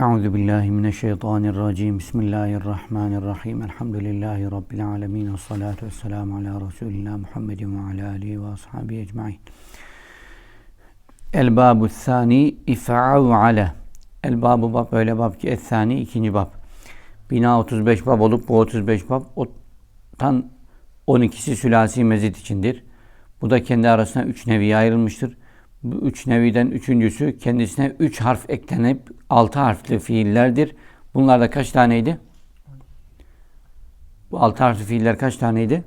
Euzu billahi mineşşeytanirracim. Bismillahirrahmanirrahim. Elhamdülillahi rabbil alamin ve salatu vesselamu ala Resulina Muhammedin ve ala alihi ve ashabihi ecmaîn. El babu sani if'av ale. El babu bab öyle bab ki es-sani ikinci bab. Bina 35 bab olup bu 35 bab tan 12'si sülasi mezit içindir. Bu da kendi arasına üç neviye ayrılmıştır. Bu üç neviden üçüncüsü kendisine üç harf eklenip altı harfli fiillerdir. Bunlar da kaç taneydi? Bu altı harfli fiiller kaç taneydi?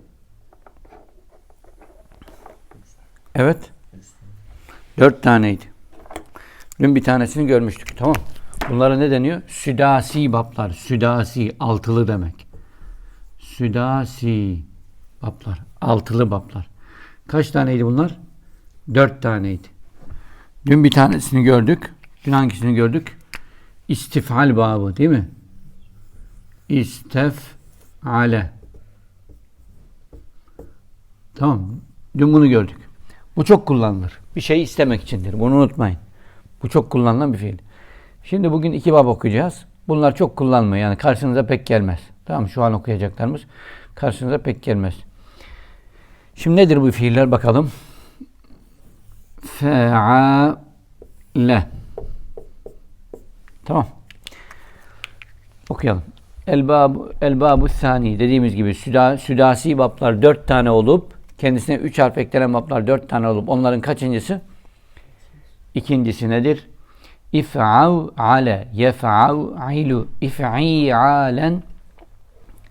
Evet. Dört taneydi. Dün bir tanesini görmüştük. Tamam. Bunlara ne deniyor? Südasi bablar. Südasi. Altılı demek. Südasi bablar. Altılı bablar. Kaç taneydi bunlar? Dört taneydi. Dün bir tanesini gördük. Dün hangisini gördük? İstifal babı değil mi? İstefale. Tamam. Dün bunu gördük. Bu çok kullanılır. Bir şey istemek içindir. Bunu unutmayın. Bu çok kullanılan bir fiil. Şimdi bugün iki bab okuyacağız. Bunlar çok kullanmıyor. Yani karşınıza pek gelmez. Tamam şu an okuyacaklarımız karşınıza pek gelmez. Şimdi nedir bu fiiller bakalım. Fe'ale. Tamam. Okuyalım. Elbabu, elbabu sani dediğimiz gibi süda, südasi bablar dört tane olup kendisine üç harf eklenen bablar dört tane olup onların kaçıncısı? İkincisi nedir? İf'av ale yef'av ilu if'i'alen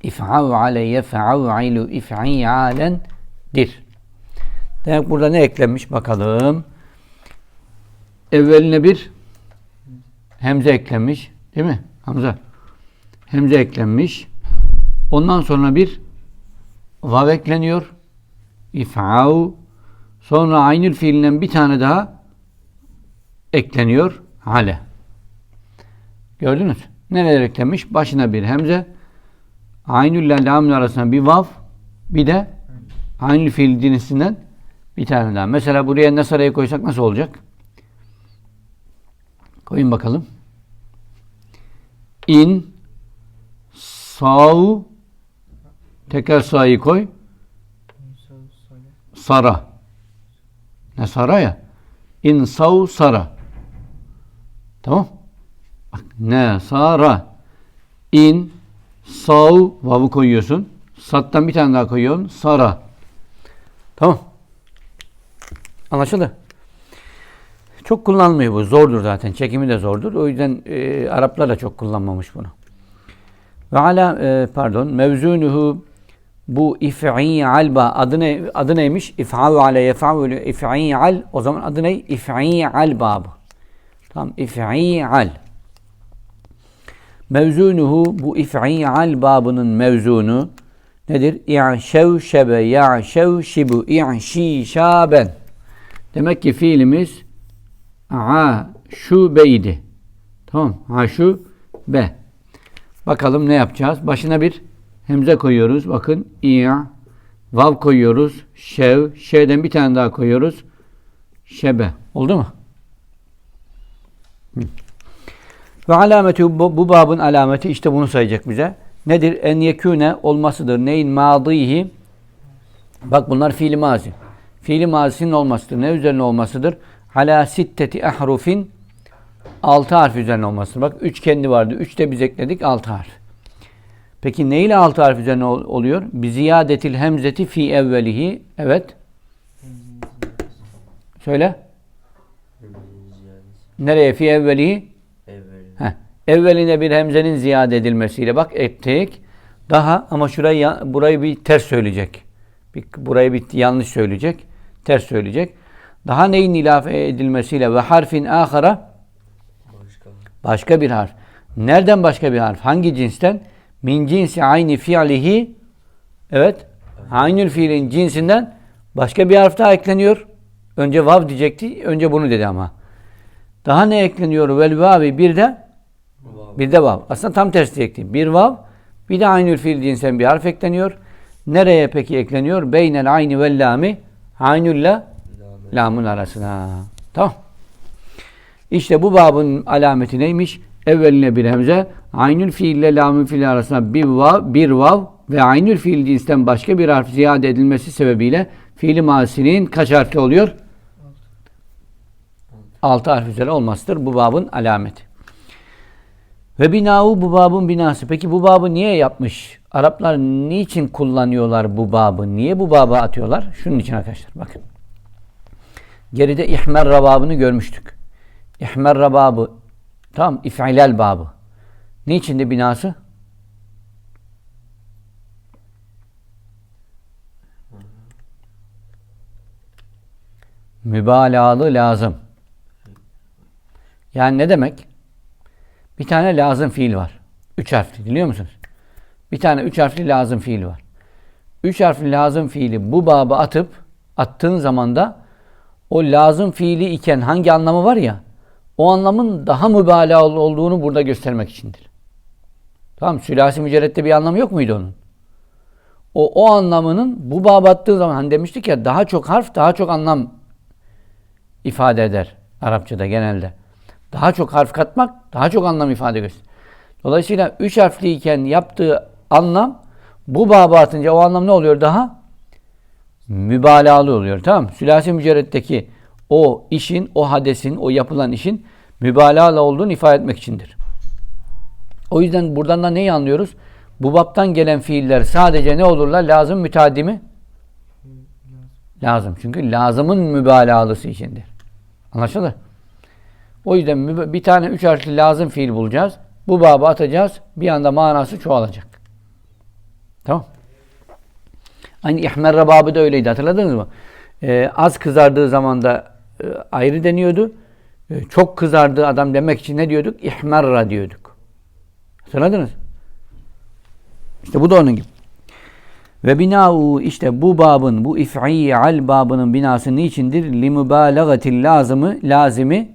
if'av ale yef'av ilu if'i'alen dir. Demek burada ne eklenmiş bakalım. Evveline bir hemze eklenmiş. Değil mi? Hamza. Hemze eklenmiş. Ondan sonra bir vav ekleniyor. İf'av. Sonra aynı fiilinden bir tane daha ekleniyor. Hale. Gördünüz? Neler eklenmiş? Başına bir hemze. Aynül ile lamın arasında bir vav. Bir de aynı fiil cinsinden bir tane daha. Mesela buraya Nesara'yı koysak nasıl olacak? Koyun bakalım. İn sav teker sa'yı koy. Sara. Ne sara ya? İn sav sara. Tamam. Bak ne sara. İn sav vav'ı koyuyorsun. Sattan bir tane daha koyuyorsun. Sara. Tamam. Anlaşıldı. Çok kullanılmıyor bu. Zordur zaten. Çekimi de zordur. O yüzden e, Araplar da çok kullanmamış bunu. Ve ala e, pardon mevzunuhu bu if'i'al ba adı ne adı neymiş? İf'alu ale yef'alu if'i'al o zaman adı ne? İf'i'al babı. Tamam if'i'al. Mevzunuhu bu if'i'al babının mevzunu nedir? İ'şevşebe ya'şevşibu i'şişaben. Demek ki fiilimiz a şu beydi. Tamam. Ha şu be. Bakalım ne yapacağız? Başına bir hemze koyuyoruz. Bakın i vav koyuyoruz. Şev. Şev'den bir tane daha koyuyoruz. Şebe. Oldu mu? Ve alameti bu, bu babın alameti işte bunu sayacak bize. Nedir? En yekûne olmasıdır. Neyin madihi? Bak bunlar fiili mazi. Fiili mazisinin olmasıdır. Ne üzerine olmasıdır? Ala sitteti ahrufin altı harf üzerine olmasıdır. Bak üç kendi vardı. Üç de biz ekledik altı harf. Peki ne ile altı harf üzerine oluyor? Bi ziyadetil hemzeti fi evvelihi. Evet. Söyle. Nereye fi evvelihi? Heh. Evveline bir hemzenin ziyade edilmesiyle bak ettik. Daha ama şurayı burayı bir ters söyleyecek. Bir, burayı bir yanlış söyleyecek. Ters söyleyecek. Daha neyin ilave edilmesiyle ve harfin ahara başka. bir harf. Nereden başka bir harf? Hangi cinsten? Min cinsi aynı fiilihi evet. Aynı fiilin cinsinden başka bir harf daha ekleniyor. Önce vav diyecekti. Önce bunu dedi ama. Daha ne ekleniyor? Vel vavi bir de bir de vav. Aslında tam tersi diyecekti. Bir vav bir de aynı fiil cinsen bir harf ekleniyor. Nereye peki ekleniyor? Beynel ayni vel lami aynülle lamun arasına. Tamam. İşte bu babın alameti neymiş? evveline bir hemze, aynül fiil ile lamül fiil arasında bir vav, bir vav ve aynül fiil cinsten başka bir harf ziyade edilmesi sebebiyle fiili mazisinin kaç harfli oluyor? 6 harf üzere olmasıdır bu babın alameti. Ve binahu bu babın binası. Peki bu babı niye yapmış? Araplar niçin kullanıyorlar bu babı? Niye bu babı atıyorlar? Şunun için arkadaşlar bakın. Geride ihmer rababını görmüştük. İhmer rababı tamam if'ilal babı. Niçin de binası? Mübalağalı lazım. Yani ne demek? Bir tane lazım fiil var. Üç harfli biliyor musunuz? Bir tane üç harfli lazım fiil var. Üç harfli lazım fiili bu babı atıp attığın zaman da o lazım fiili iken hangi anlamı var ya o anlamın daha mübalağalı olduğunu burada göstermek içindir. Tamam sülasi mücerrette bir anlamı yok muydu onun? O, o anlamının bu babı attığı zaman hani demiştik ya daha çok harf daha çok anlam ifade eder Arapçada genelde. Daha çok harf katmak daha çok anlam ifade gösterir. Dolayısıyla üç harfliyken yaptığı anlam bu baba atınca o anlam ne oluyor daha? Mübalağalı oluyor. Tamam? Sülasi mücerretteki o işin, o hadesin, o yapılan işin mübalağalı olduğunu ifade etmek içindir. O yüzden buradan da neyi anlıyoruz? Bu baptan gelen fiiller sadece ne olurlar? Lazım müteaddi mi? Lazım. Çünkü lazımın mübalağalısı içindir. Anlaşıldı? O yüzden bir tane üç harfli lazım fiil bulacağız. Bu babı atacağız. Bir anda manası çoğalacak. Tamam. Aynı ihmerre babı da öyleydi. Hatırladınız mı? Ee, az kızardığı zaman da e, ayrı deniyordu. E, çok kızardığı adam demek için ne diyorduk? İhmerra diyorduk. Hatırladınız? İşte bu da onun gibi. Ve bina'u işte bu babın, bu if'i'al babının binası niçindir? Limübalagatil lazımı, lazimi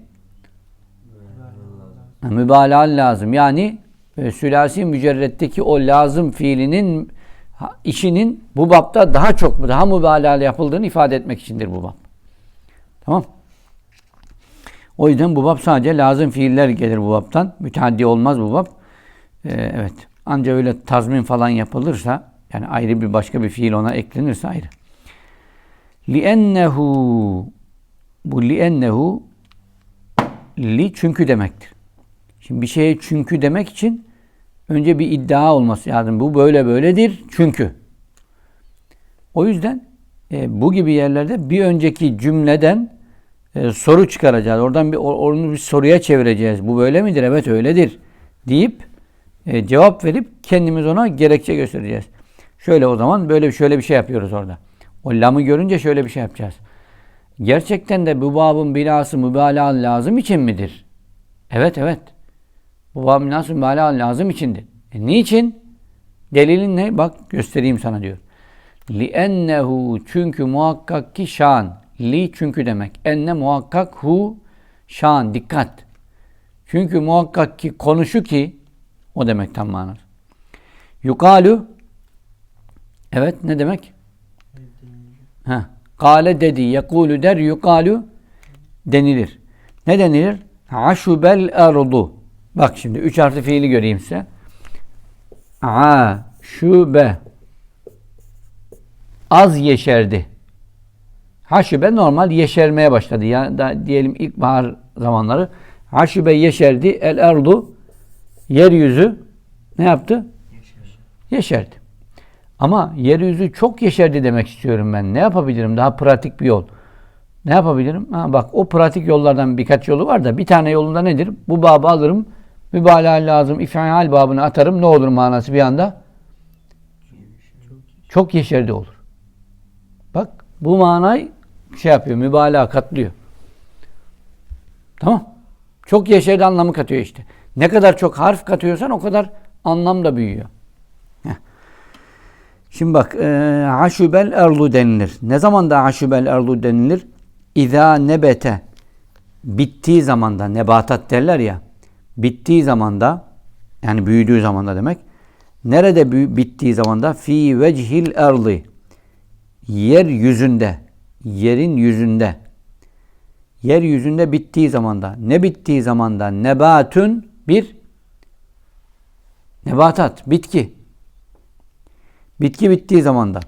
lazım. Yani e, sülasi mücerretteki o lazım fiilinin işinin bu bapta daha çok daha mübalağa yapıldığını ifade etmek içindir bu bab. Tamam. O yüzden bu bab sadece lazım fiiller gelir bu babtan. Müteaddi olmaz bu bab. Ee, evet. Ancak öyle tazmin falan yapılırsa yani ayrı bir başka bir fiil ona eklenirse ayrı. Li'ennehu bu li'ennehu li çünkü demektir. Şimdi bir şeye çünkü demek için önce bir iddia olması lazım. Bu böyle böyledir çünkü. O yüzden e, bu gibi yerlerde bir önceki cümleden e, soru çıkaracağız. Oradan bir onu bir soruya çevireceğiz. Bu böyle midir? Evet öyledir. Deyip e, cevap verip kendimiz ona gerekçe göstereceğiz. Şöyle o zaman böyle şöyle bir şey yapıyoruz orada. O lamı görünce şöyle bir şey yapacağız. Gerçekten de bu babın bilası mübalağa lazım için midir? Evet evet. Bu bab nasıl mübalağa lazım içindir. E, niçin? Delilin ne? Bak göstereyim sana diyor. Li ennehu çünkü muhakkak ki şan. Li çünkü demek. Enne muhakkak hu şan. Dikkat. Çünkü muhakkak ki konuşu ki o demek tam manası. Yukalu Evet ne demek? Ha. Kale dedi. Yekulu der. Yukalu denilir. Ne denilir? Aşubel erdu. Bak şimdi üç harfli fiili göreyim size. A, şube. Az yeşerdi. Haşübe normal yeşermeye başladı. Yani da diyelim ilkbahar zamanları. Haşübe yeşerdi. El erdu yeryüzü ne yaptı? Yeşerdi. Ama yeryüzü çok yeşerdi demek istiyorum ben. Ne yapabilirim? Daha pratik bir yol. Ne yapabilirim? Ha, bak o pratik yollardan birkaç yolu var da bir tane yolunda nedir? Bu babı alırım. Mübalağa lazım. İf'al babını atarım. Ne olur manası bir anda? Çok yeşerdi olur. Bak bu manayı şey yapıyor. Mübalağa katlıyor. Tamam. Çok yeşerdi anlamı katıyor işte. Ne kadar çok harf katıyorsan o kadar anlam da büyüyor. Şimdi bak e, aşubel erlu denilir. Ne zaman da aşubel erlu denilir? İza nebete bittiği zamanda nebatat derler ya bittiği zamanda yani büyüdüğü zamanda demek. Nerede bittiği zamanda fi vechil erli yer yüzünde yerin yüzünde yer yüzünde bittiği zamanda ne bittiği zamanda nebatün bir Nebatat, bitki. Bitki bittiği zamanda.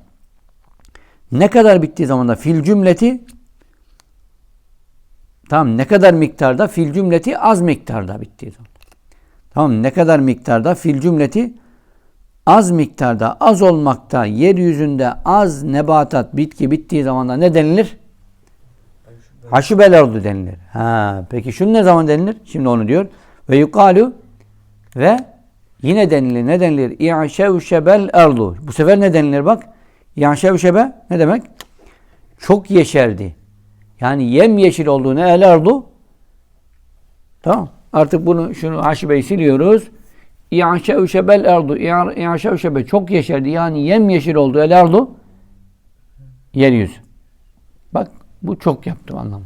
Ne kadar bittiği zamanda fil cümleti Tamam ne kadar miktarda fil cümleti az miktarda bittiği zaman. Tamam ne kadar miktarda fil cümleti az miktarda az olmakta yeryüzünde az nebatat bitki bittiği zaman da ne denilir? Haşübel ardu denilir. Ha, peki şunu ne zaman denilir? Şimdi onu diyor. Ve yukalu ve yine denilir. Ne denilir? İ'şevşebel ardu. Bu sefer ne denilir bak? İ'şevşebe ne demek? Çok yeşerdi. Yani yemyeşil olduğunu el ardu. Tamam. Artık bunu şunu haşibeyi siliyoruz. İ'şevşebel ardu. İ'şevşebe çok yeşerdi. Yani yemyeşil oldu el ardu. Yeryüzü. Bak bu çok yaptım anlamı.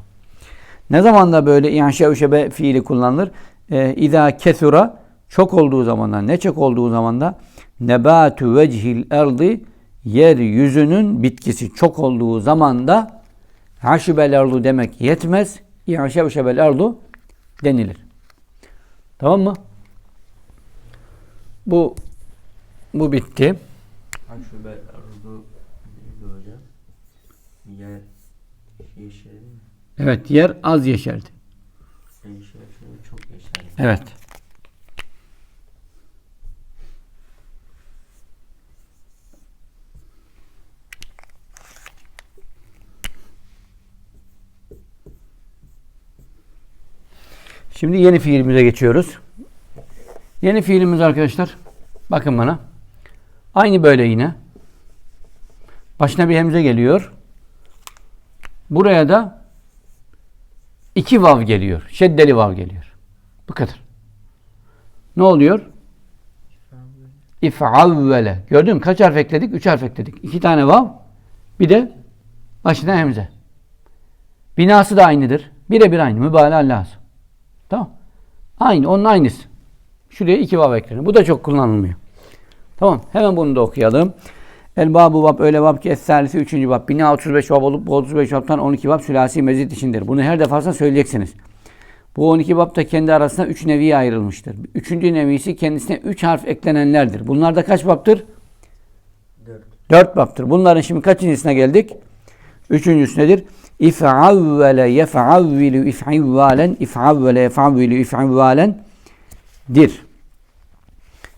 Ne zaman da böyle İ'şevşebe fiili kullanılır? Ee, İza kesura çok olduğu zamanda ne çok olduğu zamanda nebatu vechil erdi yeryüzünün bitkisi çok olduğu zamanda haşibel erdu demek yetmez. İ'şevşebel erdu denilir. Tamam mı? Bu bu bitti. Neydi hocam? Yer yeşil mi? Evet yer az yeşerdi. Yeşil çok yeşil. Evet. Şimdi yeni fiilimize geçiyoruz. Yeni fiilimiz arkadaşlar. Bakın bana. Aynı böyle yine. Başına bir hemze geliyor. Buraya da iki vav geliyor. Şeddeli vav geliyor. Bu kadar. Ne oluyor? İf'avvele. Gördün mü? Kaç harf ekledik? Üç harf ekledik. İki tane vav. Bir de başına hemze. Binası da aynıdır. Birebir aynı. Mübalağa lazım. Tamam. Aynı. Onun aynısı. Şuraya iki vav eklenir. Bu da çok kullanılmıyor. Tamam. Hemen bunu da okuyalım. El babu bab öyle bab ki es-salisi 3. bab. Bina 35 bab olup bu 35 babtan 12 bab sülasi mezit içindir. Bunu her defasında söyleyeceksiniz. Bu 12 bab da kendi arasında 3 neviye ayrılmıştır. Üçüncü nevisi kendisine 3 harf eklenenlerdir. Bunlar da kaç babtır? Dört. 4 babtır. Bunların şimdi kaçıncısına geldik? Üçüncüsü nedir? İf'avvele yef'avvilu if'ivvalen if'avvele yef'avvilu if'ivvalen dir.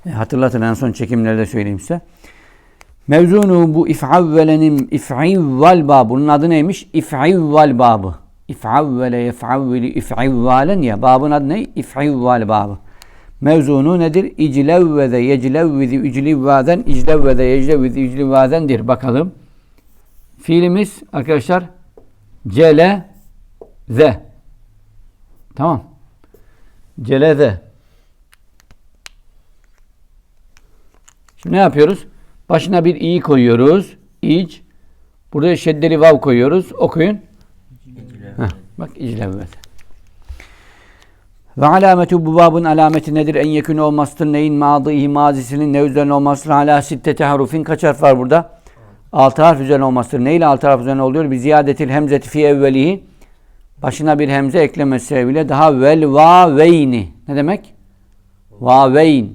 E, hatırlatın en son çekimlerde söyleyeyim size. Mevzunu bu if'avvelenin if'ivval babı. Bunun adı neymiş? İf'ivval babı. İf'avvele yef'avvilu if'ivvalen ya. Babın adı ne? İf'ivval babı. Mevzunu nedir? İclevveze yeclevvizi iclivvaden iclevveze yeclevvizi iclivvadendir. Bakalım. Fiilimiz arkadaşlar cele ze. Tamam. Celeze. Şimdi ne yapıyoruz? Başına bir i koyuyoruz. İc. Burada şeddeli vav koyuyoruz. Okuyun. Heh, bak iclevvet. Ve alametu bu babın alameti nedir? En yakın olmasıdır. Neyin madıhi mazisinin ne üzerine olmasıdır? Hala sittete harufin kaç harf var burada? Altı harf üzerine olmasıdır. Neyle altı harf üzerine oluyor? Bir ziyadetil hemzeti fi evvelihi. Başına bir hemze eklemesi sebebiyle daha vel vaveyni. Ne demek? Vaveyn.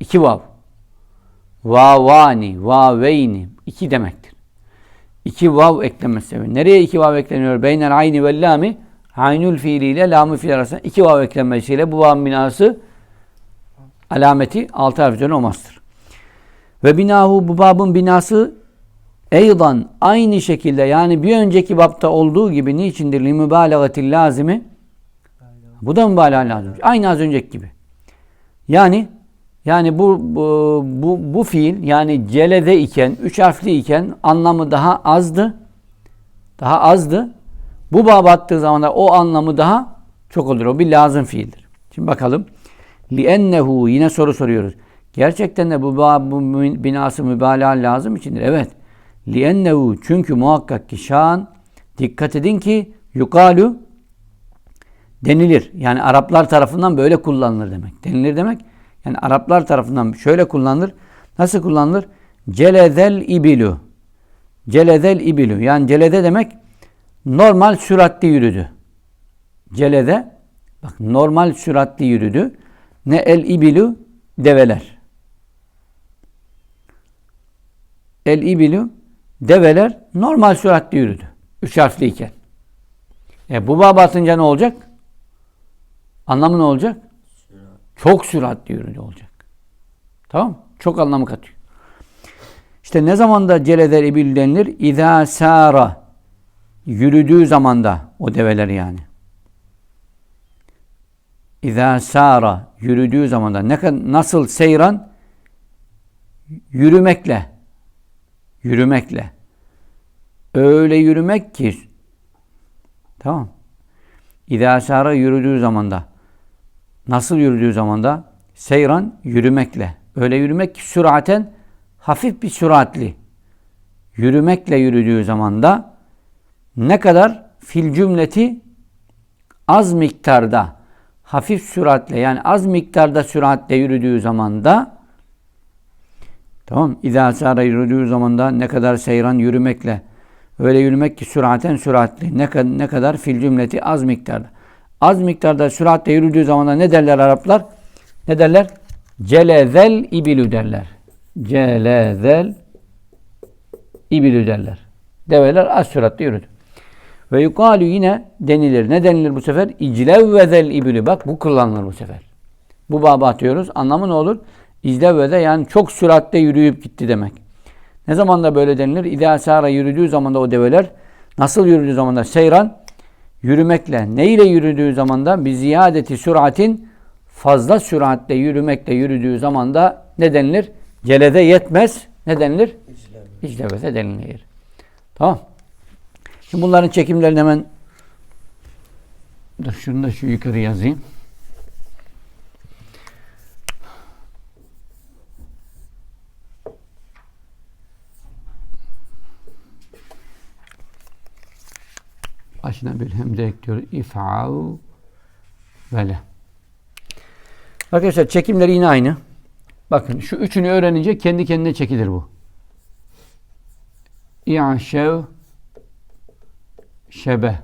İki vav. Vavani, vaveyni. iki demektir. İki vav eklemesi sebebi. Nereye iki vav ekleniyor? Beynel ayni vel lami. Aynül fiiliyle lamı fiil arasında iki vav eklenmesiyle bu vavın binası alameti altı harf üzerine olmazdır. Ve binahu bu babın binası eydan aynı şekilde yani bir önceki bapta olduğu gibi niçindir? Limübalagatil lazimi. Bu da mübalağa lazım. Aynı az önceki gibi. Yani yani bu, bu, bu, bu fiil yani celede iken, üç harfli iken anlamı daha azdı. Daha azdı. Bu bab attığı zaman da o anlamı daha çok olur. O bir lazım fiildir. Şimdi bakalım. Li ennehu yine soru soruyoruz. Gerçekten de bu babın binası mübalağa lazım içindir. Evet. لِأَنَّهُ çünkü muhakkak ki şan dikkat edin ki yukalu denilir. Yani Araplar tarafından böyle kullanılır demek. Denilir demek. Yani Araplar tarafından şöyle kullanılır. Nasıl kullanılır? Celezel ibilu. Celezel ibilu. Yani celede demek normal süratli yürüdü. Celede bak normal süratli yürüdü. Ne el ibilu develer. El ibilu develer normal süratle yürüdü. Üç harfliyken. E bu baba atınca ne olacak? Anlamı ne olacak? Sürat. Çok süratli yürüdü olacak. Tamam? Çok anlamı katıyor. İşte ne zamanda celeder ibil denilir? İzâ sâra yürüdüğü zamanda o develer yani. İzâ sâra yürüdüğü zamanda ne nasıl seyran yürümekle yürümekle öyle yürümek ki tamam sâra yürüdüğü zamanda Nasıl yürüdüğü zamanda? Seyran yürümekle. Öyle yürümek ki süraten hafif bir süratli. Yürümekle yürüdüğü zamanda ne kadar fil cümleti az miktarda hafif süratle yani az miktarda süratle yürüdüğü zamanda tamam İzâ sâra yürüdüğü zamanda ne kadar seyran yürümekle öyle yürümek ki süraten süratli ne ne kadar fil cümleti az miktarda az miktarda süratle yürüdüğü zamanda ne derler Araplar? Ne derler? Celezel ibilü derler. Celezel ibilü derler. Develer az süratle yürüdü. Ve yukalu yine denilir. Ne denilir bu sefer? İclevvezel ibilü. Bak bu kullanılır bu sefer. Bu baba atıyoruz. Anlamı ne olur? İclevveze yani çok süratle yürüyüp gitti demek. Ne zaman da böyle denilir? İdâ sâra yürüdüğü zaman da o develer nasıl yürüdüğü zaman da seyran yürümekle, ne ile yürüdüğü zamanda bir ziyadeti süratin fazla süratle yürümekle yürüdüğü zamanda ne denilir? Celede yetmez. Ne denilir? İclevete denilir. Tamam. Şimdi bunların çekimlerini hemen dur şunu da şu yukarı yazayım. Başına bir hem de ekliyor. İf'au vele. Arkadaşlar çekimleri yine aynı. Bakın şu üçünü öğrenince kendi kendine çekilir bu. İ'şev şebe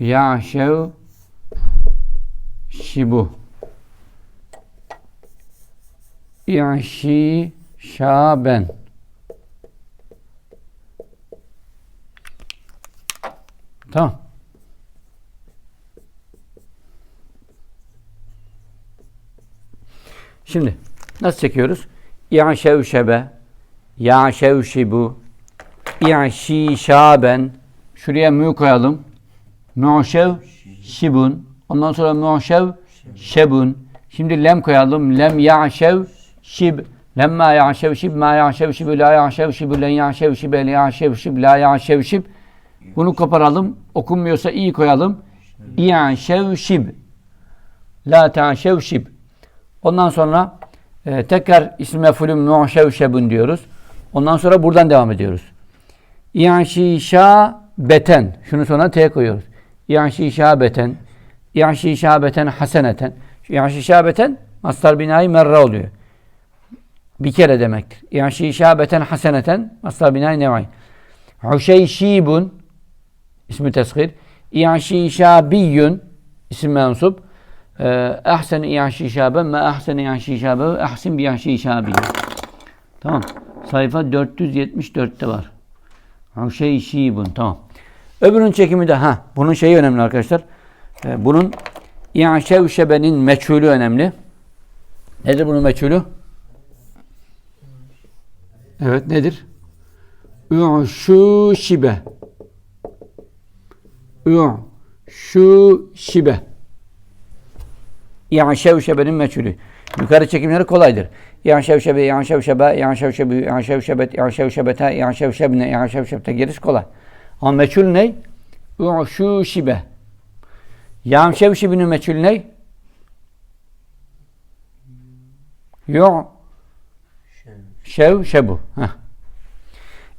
Ya'şev şibu İ'şi şaben Tamam. Şimdi nasıl çekiyoruz? İ'şevşebe Ya'şevşibu İ'şişaben Şuraya mü koyalım. Mu'şev şibun. Ondan sonra mu'şev şebun. Şimdi lem koyalım. Lem ya'şev şib. Lemma ya'şev şib. Ma ya'şev şib. La ya'şev şib. Len ya'şev şib. Le ya'şev şib. La ya'şev şib. Bunu koparalım. Okunmuyorsa iyi koyalım. İ'şev şib. La ta'şev şib. Ondan sonra e, tekrar ismi mefulün mu'şevşebun diyoruz. Ondan sonra buradan devam ediyoruz. İ'şişa beten. Şunu sonra T koyuyoruz. İ'şişa beten. İ'şişa beten haseneten. İ'şişa beten mastar binayı merre oluyor. Bir kere demektir. İ'şişa beten haseneten mastar binayı nevay. Huşeyşibun ismi teshir. İ'şişabiyyun isim mensup. Ahsen i'şişaben me ahsen i'şişabe ahsin bi i'şişabiyyun. Tamam. Sayfa 474'te var. Şey şibun. Tamam. Öbürünün çekimi de ha. Bunun şeyi önemli arkadaşlar. Ee, bunun İ'şevşebe'nin meçhulü önemli. Nedir bunun meçhulü? Evet nedir? Ü'şu şibe. Ü'şu şibe. İ'şevşebe'nin meçhulü. Yukarı çekimleri kolaydır. İ'şevşebe, İ'şevşebe, İ'şevşebü, İ'şevşebet, İ'şevşebete, İ'şevşebne, İ'şevşebte gerisi kolay. Ama meçhul ne? U'şu şibe. Ya'şevşibinin meçhul ne? Yu Şev. şebu. Heh.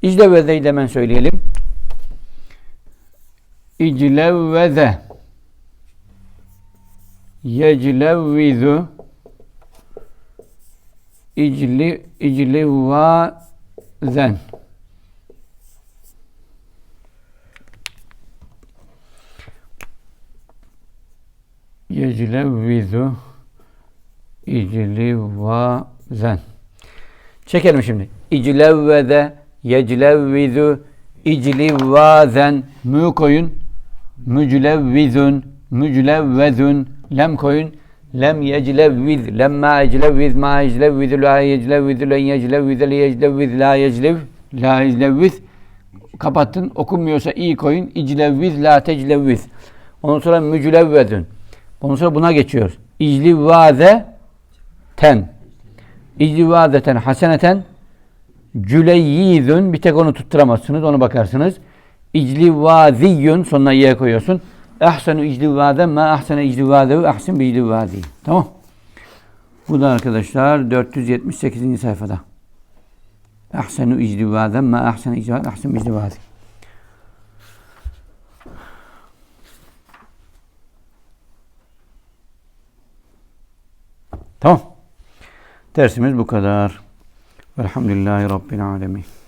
İclevveze'yi de hemen söyleyelim. İclevveze yeclevvizu İcli iclivazen yeclevvizu iclivazen. Çekelim şimdi. İclevveze, yeclevvizu, iclivazen. Mü koyun. Müclevvizun, müclevvezun. Lem koyun. Lem yeclevviz, lemma eclevviz, ma eclevviz, la yeclevviz, len yeclevviz, le yeclevviz, la yeclev, la yeclevviz. Kapattın. Okunmuyorsa iyi koyun. İclevviz, la teclevviz. Ondan sonra müclevvezun. Ondan sonra buna geçiyoruz. İclivaze ten. İclivazeten haseneten cüleyyizün bir tek onu tutturamazsınız. Onu bakarsınız. İclivaziyyün sonuna ye koyuyorsun. Ahsenu iclivazen ma ahsene iclivazehu ahsin bi iclivazi. Tamam. Bu da arkadaşlar 478. sayfada. Ahsenu iclivazen ma ahsene iclivazen ahsin bi iclivazi. Tamam. Dersimiz bu kadar. Velhamdülillahi Rabbil Alemin.